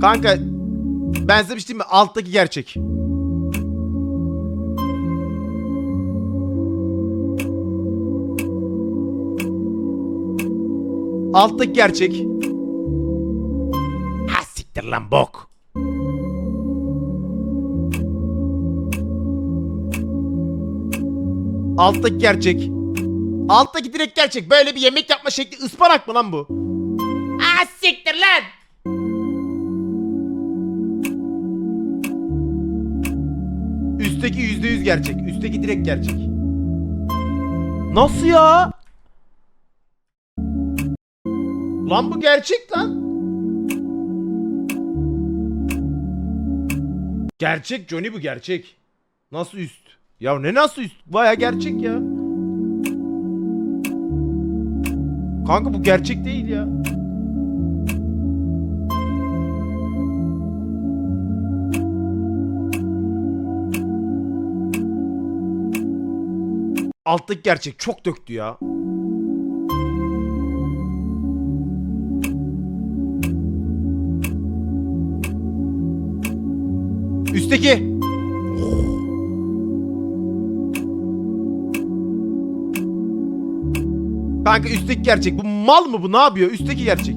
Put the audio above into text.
Kanka ben size bir şey diyeyim mi? Alttaki gerçek. Alttaki gerçek. Ha siktir lan bok. Alttaki gerçek. Alttaki direkt gerçek. Böyle bir yemek yapma şekli ıspanak mı lan bu? Ah siktir lan. Üstteki yüzde yüz gerçek. Üstteki direkt gerçek. Nasıl ya? Lan bu gerçek lan. Gerçek Johnny bu gerçek. Nasıl üst? Ya ne nasıl üst? Baya gerçek ya. Kanka bu gerçek değil ya. Alttaki gerçek çok döktü ya. Üstteki. Kanka üstteki gerçek. Bu mal mı bu? Ne yapıyor? Üstteki gerçek.